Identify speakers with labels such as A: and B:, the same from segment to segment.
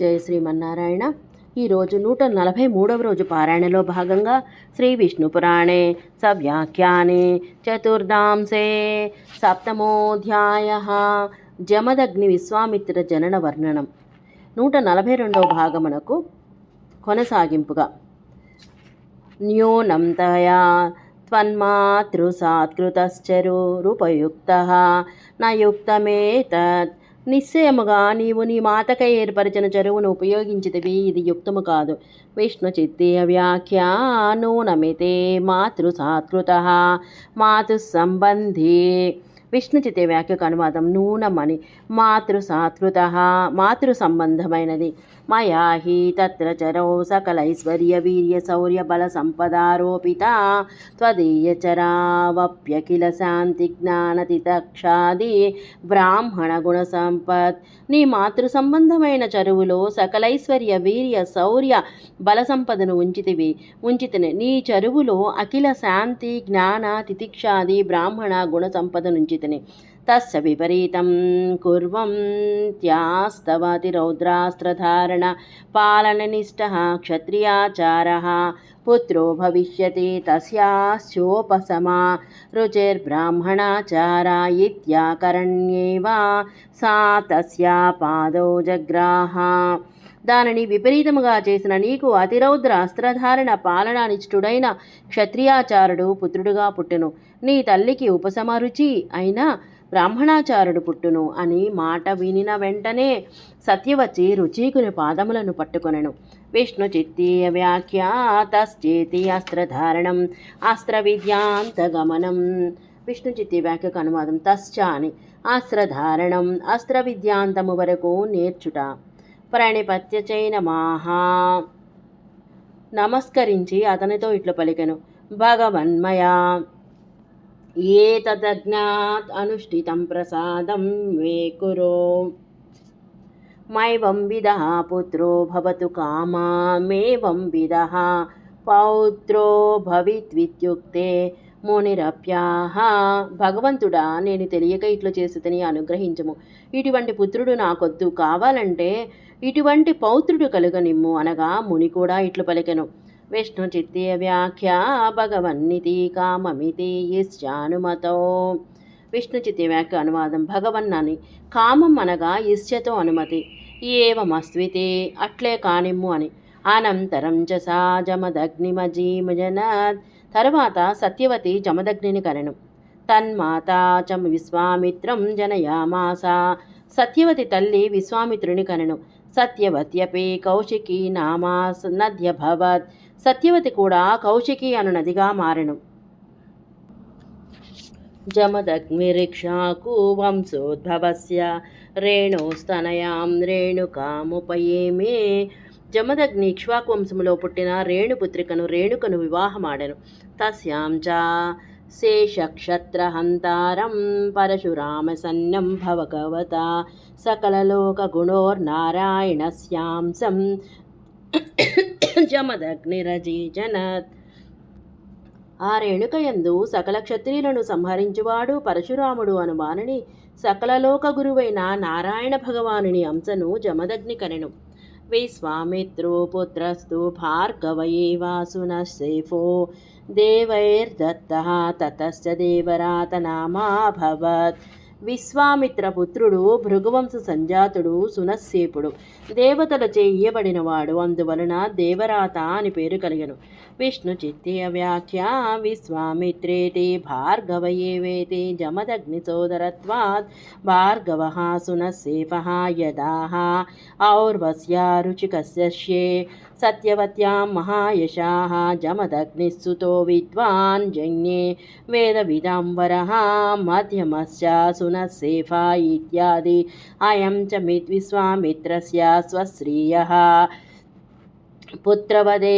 A: జయ శ్రీమన్నారాయణ. ఈరోజు నూట నలభై మూడవ రోజు పారాయణలో భాగంగా శ్రీ విష్ణు పురాణే సవ్యాఖ్యానే చతుర్దాంసే సప్తమోధ్యాయ జమదగ్ని విశ్వామిత్ర జనన వర్ణనం. నూట నలభై రెండవ భాగమునకు కొనసాగింపుగా. న్యూనం తయా త్వన్మాతృసాత్కృతశ్చరురుపయుక్త నయుక్తమేతత్ నిశ్చయముగా నీవు నీ మాతకై ఏర్పరిచిన చెరువును ఉపయోగించితివి ఇది యుక్తము కాదు. విష్ణు వ్యాఖ్యానో నమితే నూనమితే సాకృత మాతృ సంబంధీ. విష్ణుచితే వ్యాఖ్యకు అనువాదం నూనమని మాతృ సాత్కృత మాతృ సంబంధమైనది మయా హి తత్ర చరౌ సకలైశ్వర్య వీర్య శౌర్య బల సంపదారోపిత త్వదీయ చరావప్యఖిల శాంతి జ్ఞాన తితక్షాది బ్రాహ్మణ గుణ సంపత్ నీ మాతృ సంబంధమైన చరువులో సకలైశ్వర్య వీర్య శౌర్య బల సంపదను ఉంచితివి. ఉంచితిని. నీ చరువులో అఖిల శాంతి జ్ఞాన తితిక్షాది బ్రాహ్మణ గుణ సంపద నుంచితిని తస్య విపరీతం కుర్వంత్యాస్తవతి రౌద్రాస్త్రధారణ పాలననిష్ట క్షత్రియాచార. పుత్రో భవిష్యతి తస్యాస్యోపసమా రుచిర్బ్రాహ్మణాచారా ఇత్యాకరణ్యేవా సా తస్యా పాదౌ జగ్రాహ. దానిని విపరీతముగా చేసిన నీకు అతిరౌద్ర అస్త్రధారణ పాలనానిష్ఠుడైన క్షత్రియాచారుడు పుత్రుడుగా పుట్టును. నీ తల్లికి ఉపసమరుచి అయినా బ్రాహ్మణాచారుడు పుట్టును అని మాట వినిన వెంటనే సత్యవచి రుచీకుని పాదములను పట్టుకొనెను. విష్ణు చిత్తీయ వ్యాఖ్య తశ్చేతి అస్త్రధారణం అస్త్ర విద్యాంతగమనం విష్ణు చిత్తి వ్యాఖ్యకు అనువాదం తశ్చ అని అస్త్రధారణం అస్త్ర విద్యాంతము వరకు నేర్చుట. ప్రణిపత్యచైన మాహా. నమస్కరించి అతనితో ఇట్లు పలికెను. భగవన్మయా. ఏతదజ్ఞాత్ అనుష్ఠితం ప్రసాదం మే కురో. మైవం విద పుత్రో భవతు కామా మేవం విద పౌత్రో భవిత్విత్యుక్తే మునిరప్యాహ భగవంతుడా నేను తెలియక ఇట్లు చేసితని అనుగ్రహించము. ఇటువంటి పుత్రుడు నాకొద్దు. కావాలంటే ఇటువంటి పౌత్రుడు కలుగనిమ్ము అనగా ముని కూడా ఇట్లు పలికెను. విష్ణు చిత్తే వ్యాఖ్య భగవన్నితి కామమితి ఇష్టానుమతో విష్ణు చిత్తి వ్యాఖ్య అనువాదం భగవన్నాని. కామం అనగా ఇష్యతో అనుమతి. ఏవమస్వితే అట్లే కానిమ్ము అని. అనంతరం చ సా జమదగ్నిమజీమజనత్ తరువాత సత్యవతి జమదగ్నిని కనెను. తన్మాత చ విశ్వామిత్రం జనయామాస. సత్యవతి తల్లి విశ్వామిత్రుని కనెను. సత్యవత్యపి కౌశికి నామా నద్యభవత్ సత్యవతి కూడా కౌశికి అను నదిగా మారెను. జమదగ్నిరిక్షాకు వంశోద్భవస్య రేణుస్తనయాం రేణుకాముపయేమే జమదగ్ని ఇక్ష్వాకు వంశములో పుట్టిన రేణుపుత్రికను రేణుకను వివాహమాడెను. తస్యాం చ శేషక్షత్రహంతారం పరశురామసన్నం భవగవత సకలలోకగుణోర్నారాయణస్యాంసం జమదగ్నిరజీజనత్ ఆ రేణుకయందు సకల క్షత్రియులను సంహరించువాడు పరశురాముడు అను సకలలోక గురువైన నారాయణ భగవానుని అంశను జమదగ్ని విశ్వామిత్రో పుత్రస్తు పార్కవయే వాసున సేఫో देवैर्दत्तः ततश्च देवरातनामाभवत्। పుత్రుడు భృగువంశ సంజాతుడు సునశ్శేపుడు దేవతలచే ఇయ్యబడినవాడు అందువలన దేవరాత అని పేరు కలిగను. విష్ణు చిత్తీయ వ్యాఖ్య విశ్వామిత్రేతి భార్గవయేవేతి జమదగ్ని సోదరత్వాత్ భార్గవ సునశేప యదాహ ఔర్వస్యా రుచికస్యే సత్యవత్యాం మహాయశాः జమదగ్నిస్సుతో విద్వాన్ జన్యే వేదవిదాంబర మధ్యమశ్చ सुनसेफा इत्यादि। अयं च मिद्विश्वामित्रस्य स्वश्रियः पुत्रवदे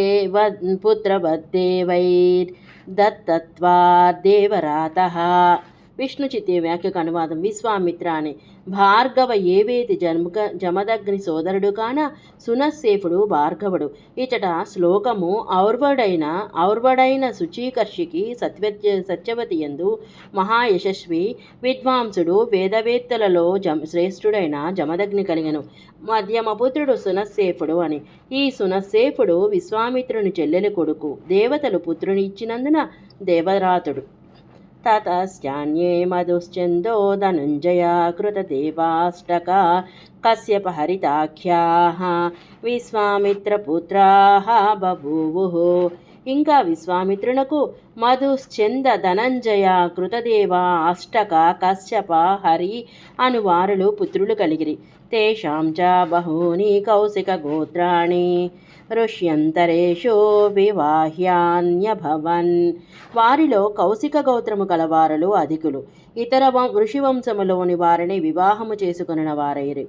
A: पुत्रवद्देवैर्दत्तत्वादेवरातः విష్ణు చిత్తే వ్యాఖ్యకు అనువాదం విశ్వామిత్ర అని భార్గవ ఏవేతి జన్మక జమదగ్ని సోదరుడు కాన సునస్సేపుడు భార్గవుడు. ఇచట శ్లోకము ఔర్వడైన ఔర్వడైన శుచీకర్షికి సత్య సత్యవతి ఎందు మహాయశస్వి విద్వాంసుడు వేదవేత్తలలో జం శ్రేష్ఠుడైన జమదగ్ని కలిగను. మధ్యమపుత్రుడు సునస్సేఫుడు అని. ఈ సునస్సేపుడు విశ్వామిత్రుని చెల్లెలి కొడుకు. దేవతలు పుత్రుని ఇచ్చినందున దేవరాతుడు. ततश्चान्ये मधुश्चंदो धनंजया कृतदेवाष्टका कश्यपहरिताख्याः विश्वामित्रपुत्राः बभूवु ఇంకా విశ్వామిత్రునకు మధుశ్చంద ధనంజయ కృతదేవ అష్టక కశ్యప హరి అను వారులు పుత్రులు కలిగిరి. తేషాం చ బహూని కౌశిక గోత్రాణి ఋష్యంతరేషు వివాహ్యాన్యభవన్. వారిలో కౌశిక గోత్రము కలవారులు అధికులు. ఇతర వం- ఋషివంశములోని వారిని వివాహము చేసుకున్న వారైరి.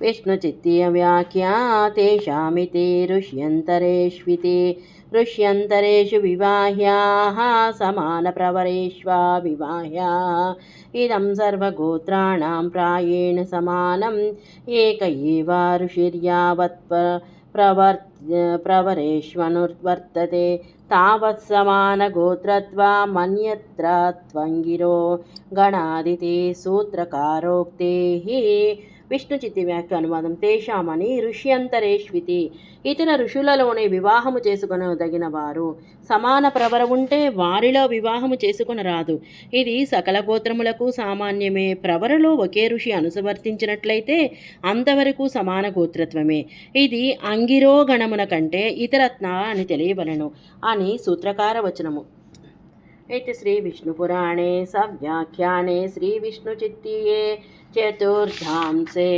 A: विष्णुचित्तीयव्याख्या तेषामिति ऋष्यन्तरेष्विति। ऋष्यन्तरेषु विवाह्याः समानप्रवरेष्वा विवाह्या। इदं सर्वगोत्राणां प्रायेण समानम्। एक एव ऋषिर्यावत् प्र प्रवर् प्रवरेष्वनुर्वर्तते ప్రవర్ ప్రవరేష్వనువర్తతే తావత్ సమానగోత్రత్వా మన్యత్ర త్వంగిరో గణాదితే సూత్రకారోక్తే విష్ణు చిత్తి వ్యాఖ్య అనువాదం తేషామని ఋష్యంతరేష్వితి ఇతర ఋషులలోనే వివాహము చేసుకొనదగిన వారు సమాన ప్రవర ఉంటే వారిలో వివాహము చేసుకొనరాదు. ఇది సకల గోత్రములకు సామాన్యమే. ప్రవరలో ఒకే ఋషి అనుసవర్తించినట్లయితే అంతవరకు సమాన గోత్రత్వమే. ఇది అంగిరో గణమున కంటే ఇతరత్న అని తెలియవలెను. అని సూత్రకార వచనము इति श्रीविष्णुपुराणे सव्याख्याने श्रीविष्णुचित्तीये चतुर्धांसे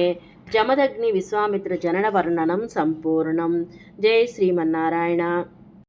A: जमदग्नि विश्वामित्र जनन वर्णनं सम्पूर्णं जय श्रीमन्नारायण